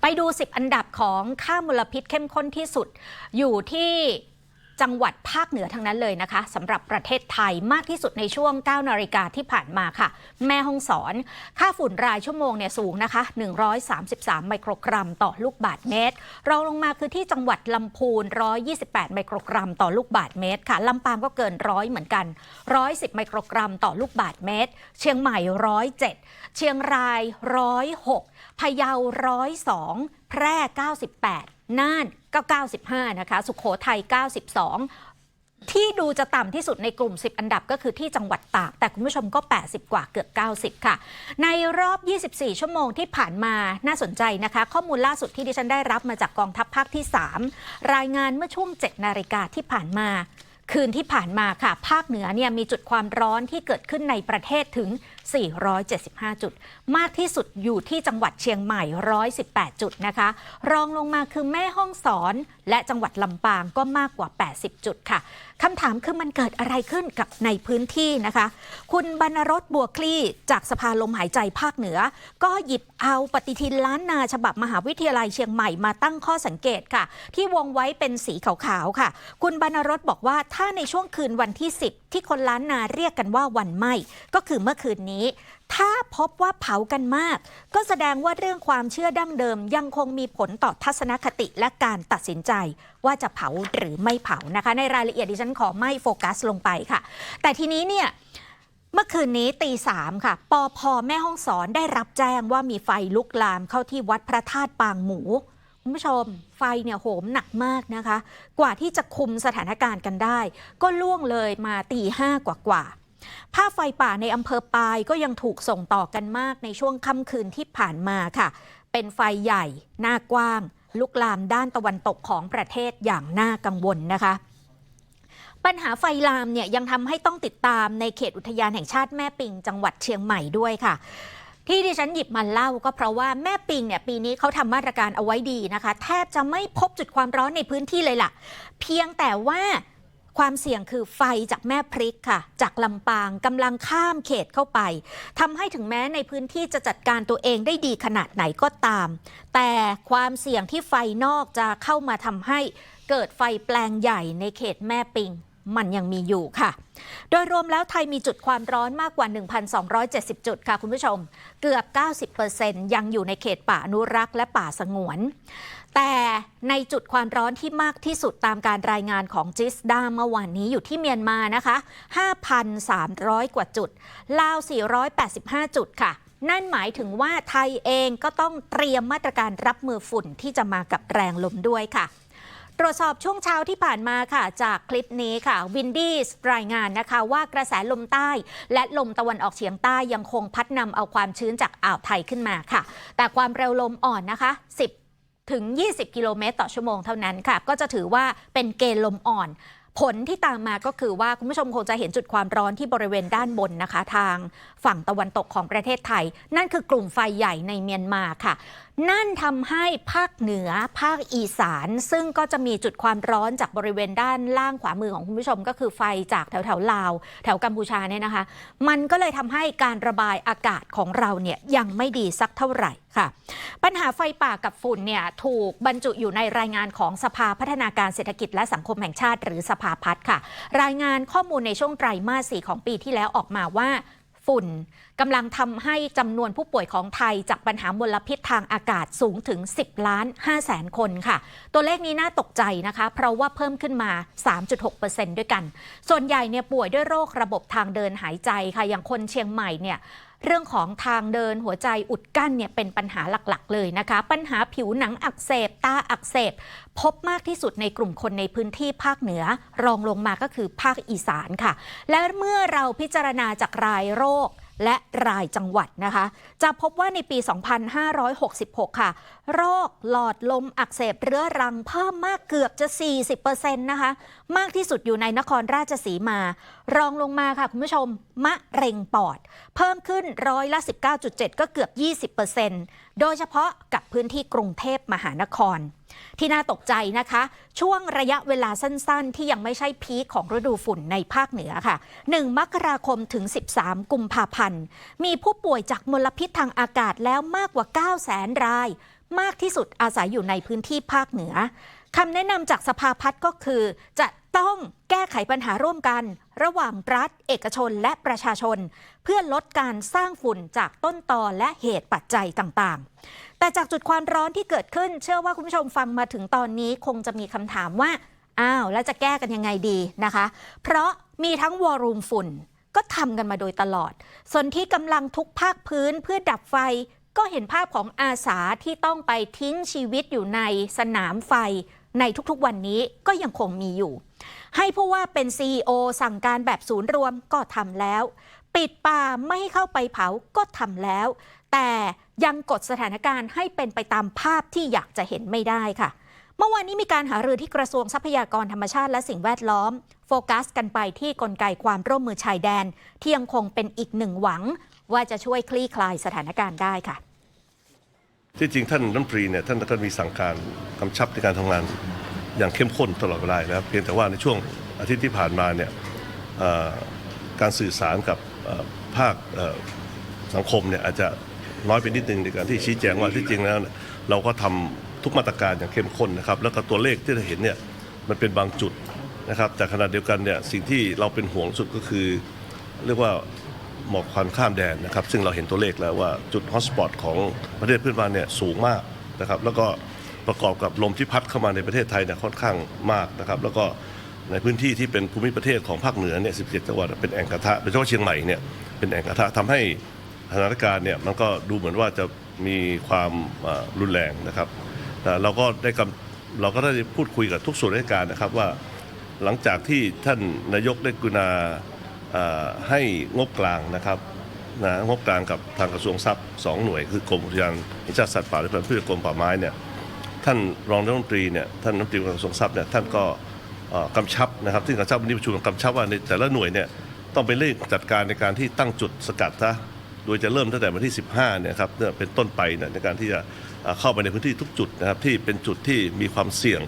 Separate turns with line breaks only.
ไปดู 10 อันดับของค่ามลพิษเข้มข้นที่สุด อยู่ที่ จังหวัดภาคเหนือทั้งนั้นเลยนะคะสำหรับประเทศไทยมากที่สุดในช่วง 9 นาฬิกาที่ผ่านมาค่ะ แม่ห้องสอน ค่าฝุ่นรายชั่วโมงเนี่ยสูงนะคะ 133 ไมโครกรัมต่อลูกบาทเมตร เรองลงมาคือที่จังหวัดลำพูน 128 ไมโครกรัมต่อลูกบาทเมตรค่ะลำปางก็เกินร้อยเหมือนกัน 110 ไมโครกรัมต่อลูกบาทเมตร เชียงใหม่ 107 เชียงราย 106พะเยา 102 แพร่ 98 น่านก็95 นะคะ สุขโขทัย 92 ที่ดูจะต่ำที่สุดในกลุ่ม 10 อันดับก็คือที่จังหวัดตาก แต่คุณผู้ชมก็ 80 กว่าเกือบ 90 ค่ะ ในรอบ 24 ชั่วโมงที่ผ่านมาน่าสนใจนะคะ ข้อมูลล่าสุดที่ดิฉันได้รับมาจากกองทัพภาคที่ 3 รายงานเมื่อช่วง 7 นาฬิกาที่ผ่านมา คืนที่ผ่านมาค่ะ ภาคเหนือเนี่ยมีจุดความร้อนที่เกิดขึ้นในประเทศถึง 475 จุด มากที่สุดอยู่ที่จังหวัดเชียงใหม่ 118 จุดนะคะ รองลงมาคือแม่ห้องสอน และจังหวัดลำปางก็มากกว่า 80 จุดค่ะคำถามคือมันเกิดอะไรขึ้นกับในพื้นที่นะคะ คุณบรรรสบัวคลี่จากสภาลมหายใจภาคเหนือ ก็หยิบเอาปฏิทินล้านนาฉบับมหาวิทยาลัยเชียงใหม่มาตั้งข้อสังเกตค่ะ ที่วงไว้เป็นสีขาวๆค่ะ คุณบรรรสบอกว่าถ้าในช่วงคืนวันที่ 10 ที่คนล้านนาเรียกกันว่าวันไหมก็คือเมื่อคืนนี้ ถ้าพบว่าเผากันมาก ก็แสดงว่าเรื่องความเชื่อดั้งเดิม ยังคงมีผลต่อทัศนคติและการตัดสินใจ ว่าจะเผาหรือไม่เผานะคะ ในรายละเอียดดิฉันขอไม่โฟกัสลงไปค่ะ แต่ทีนี้เนี่ยเมื่อคืนนี้ตีสามค่ะ ปอพแม่ห้องสอนได้รับแจ้งว่ามีไฟลุกลามเข้าที่วัดพระธาตุปางหมู คุณผู้ชม ไฟเนี่ยโหมหนักมากนะคะ กว่าที่จะคุมสถานการณ์กันได้ ก็ล่วงเลยมาตีห้ากว่ากว่าภาพไฟป่าในอำเภอปายก็ยังถูกส่งต่อกันมากในช่วงค่ำคืนที่ผ่านมาค่ะ เป็นไฟใหญ่ หน้ากว้าง ลุกลามด้านตะวันตกของประเทศอย่างน่ากังวลนะคะปัญหาไฟลามเนี่ยยังทำให้ต้องติดตามในเขตอุทยานแห่งชาติแม่ปิงจังหวัดเชียงใหม่ด้วยค่ะ ที่ดิฉันหยิบมาเล่าก็เพราะว่าแม่ปิงเนี่ยปีนี้เขาทำมาตรการเอาไว้ดีนะคะ แทบจะไม่พบจุดความร้อนในพื้นที่เลยล่ะ เพียงแต่ว่าความเสี่ยงคือไฟจากแม่พริกค่ะ จากลำปางกำลังข้ามเขตเข้าไปทำให้ถึงแม้ในพื้นที่จะจัดการตัวเองได้ดีขนาดไหนก็ตาม แต่ความเสี่ยงที่ไฟนอกจะเข้ามาทำให้เกิดไฟแปลงใหญ่ในเขตแม่ปิง มันยังมีอยู่ค่ะ โดยรวมแล้วไทยมีจุดความร้อนมากกว่า 1,270 จุดค่ะคุณผู้ชม เกือบ 90%ยังอยู่ในเขตป่าอนุรักษ์และป่าสงวน แต่ในจุดความร้อนที่มากที่สุดตามการรายงานของจิสดาเมื่อวานนี้อยู่ที่เมียนมานะคะ 5,300 กว่าจุด ลาว 485 จุดค่ะนั่นหมายถึงว่าไทยเองก็ต้องเตรียมมาตรการรับมือฝุ่นที่จะมากับแรงลมด้วยค่ะ ตรวจสอบช่วงเช้าที่ผ่านมาค่ะ จากคลิปนี้ค่ะวินดี้รายงานนะคะ ว่ากระแสลมใต้ และลมตะวันออกเฉียงใต้ยังคงพัดนำเอาความชื้นจากอ่าวไทยขึ้นมาค่ะ แต่ความเร็วลมอ่อนนะคะ 10 ถึง 20 กิโลเมตรต่อชั่วโมงเท่านั้นค่ะ ก็จะถือว่าเป็นเกณฑ์ลมอ่อน ผลที่ตามมาก็คือว่าคุณผู้ชมคงจะเห็นจุดความร้อนที่บริเวณด้านบนนะคะ ทางฝั่งตะวันตกของประเทศไทย นั่นคือกลุ่มไฟใหญ่ในเมียนมาค่ะ นั่นทำให้ภาคเหนือภาคอีสาน ซึ่งก็จะมีจุดความร้อนจากบริเวณด้านล่างขวามือของคุณผู้ชม ก็คือไฟจากแถวแถวลาว แถวกัมพูชาเนี่ยนะคะ มันก็เลยทำให้การระบายอากาศของเราเนี่ยยังไม่ดีสักเท่าไหร่ค่ะ ปัญหาไฟป่ากับฝุ่นเนี่ยถูกบรรจุอยู่ในรายงานของสภาพัฒนาการเศรษฐกิจและสังคมแห่งชาติ หรือสภาพัฒน์ค่ะ รายงานข้อมูลในช่วงไตรมาสสี่ของปีที่แล้วออกมาว่าฝุ่นกำลังทำให้จำนวนผู้ป่วยของไทยจากปัญหามลพิษทางอากาศสูงถึง 10 ล้าน5แสนคนค่ะ ตัวเลขนี้น่าตกใจนะคะ เพราะว่าเพิ่มขึ้นมา 3.6%ด้วยกัน ส่วนใหญ่เนี่ยป่วยด้วยโรคระบบทางเดินหายใจค่ะ อย่างคนเชียงใหม่เนี่ย เรื่องของทางเดินหัวใจอุดกั้นเนี่ยเป็นปัญหาหลักๆ เลยนะคะ ปัญหาผิวหนังอักเสบ ตาอักเสบ พบมากที่สุดในกลุ่มคนในพื้นที่ภาคเหนือ รองลงมาก็คือภาคอีสานค่ะ และเมื่อเราพิจารณาจากรายโรค และรายจังหวัดนะคะ จะพบว่าในปี 2566 ค่ะ โรคหลอดลมอักเสบเรื้อรังเพิ่มมากเกือบจะ 40%นะคะ มากที่สุดอยู่ในนครราชสีมา รองลงมาค่ะคุณผู้ชม มะเร็งปอด เพิ่มขึ้นร้อยละ 19.7 ก็เกือบ 20%โดยเฉพาะกับพื้นที่กรุงเทพมหานคร ที่น่าตกใจนะคะ ช่วงระยะเวลาสั้นๆ ที่ยังไม่ใช่พีคของฤดูฝุ่นในภาคเหนือค่ะ 1 มกราคมถึง 13 กุมภาพันธ์ มีผู้ป่วยจากมลพิษทางอากาศแล้วมากกว่า 9 0 0 0 0 0 ราย มากที่สุดอาศัยอยู่ในพื้นที่ภาคเหนือคำแนะนำจากสภาพัฒน์ก็คือ จะต้องแก้ไขปัญหาร่วมกัน ระหว่างรัฐ เอกชนและประชาชน เพื่อลดการสร้างฝุ่นจากต้นตอและเหตุปัจจัยต่างๆ แต่จากจุดความร้อนที่เกิดขึ้น เชื่อว่าคุณผู้ชมฟังมาถึงตอนนี้คงจะมีคำถามว่า อ้าว แล้วจะแก้กันยังไงดีนะคะ เพราะมีทั้งวอรูมฝุ่นก็ทำกันมาโดยตลอด ส่วนที่กำลังทุกภาคพื้นเพื่อดับไฟ ก็เห็นภาพของอาสาที่ต้องไปทิ้งชีวิตอยู่ในสนามไฟในทุกๆวันนี้ก็ยังคงมีอยู่ ให้ผู้ว่าเป็น CEO สั่งการแบบศูนย์รวมก็ทำแล้ว ปิดป่าไม่ให้เข้าไปเผาก็ทำแล้ว แต่ ยังกดสถานการณ์ให้เป็นไปตามภาพที่อยากจะเห็นไม่ได้ค่ะ เมื่อวานนี้มีการหารือที่กระทรวงทรัพยากรธรรมชาติและสิ่งแวดล้อม โฟกัสกันไปที่กลไกความร่วมมือชายแดน ที่ยังคงเป็นอีกหนึ่งหวัง ว่าจะช่วยคลี่คลายสถานการณ์ได้ค่ะ
ที่จริงท่านรัฐมนตรีเนี่ยท่านก็มีสั่งการกำชับในการทำงานอย่างเข้มข้นตลอดเวลาแล้วเพียงแต่ว่าในช่วงอาทิตย์ที่ผ่านมาเนี่ยการสื่อสารกับภาคสังคมเนี่ยอาจจะ น้อยไปนิดนึงในการที่ชี้แจงว่าที่จริงแล้วเนี่ยเราก็ทำทุกมาตรการอย่างเข้มข้นนะครับ แล้วก็ตัวเลขที่เราเห็นเนี่ยมันเป็นบางจุดนะครับแต่ขณะเดียวกันเนี่ยสิ่งที่เราเป็นห่วงสุดก็คือ เรียกว่าหมอกควันข้ามแดนนะครับ ซึ่งเราเห็นตัวเลขแล้วว่าจุดฮอตสปอตของประเทศเพื่อนบ้านเนี่ยสูงมากนะครับ แล้วก็ประกอบกับลมที่พัดเข้ามาในประเทศไทยเนี่ยค่อนข้างมากนะครับ แล้วก็ในพื้นที่ที่เป็นภูมิประเทศของภาคเหนือเนี่ย 17 จังหวัดเป็นแอ่งกระทะโดยเฉพาะเชียงใหม่เนี่ยเป็นแอ่งกระทะทำให้ สถานการณ์เนี่ยมันก็ดูเหมือนว่าจะมีความรุนแรงนะครับแต่เราก็ได้กำเราก็ได้พูดคุยกับทุกส่วนราชการนะครับว่าหลังจากที่ท่านนายกได้กุณาให้งบกลางนะครับนะงบกลางกับทางกระทรวงทรัพย์สองหน่วย คือกรมอุทยานแห่งชาติสัตว์ป่าและพันธุ์พืชกรมป่าไม้เนี่ยท่านรองรัฐมนตรีเนี่ยท่านรัฐมนตรีกระทรวงทรัพย์เนี่ยท่านก็กำชับนะครับที่กำชับวันนี้ประชุมกำชับว่าในแต่ละหน่วยเนี่ยต้องไปเร่งจัดการในการที่ตั้งจุดสกัดซะ โดยจะเริ่มตั้งแต่วันที่ 15เนี่ยครับเนี่ยเป็นต้นไปนในการที่จะเข้าไปในพื้นที่ทุกจุดนะครับที่เป็นจุดที่มีความเสี่ยง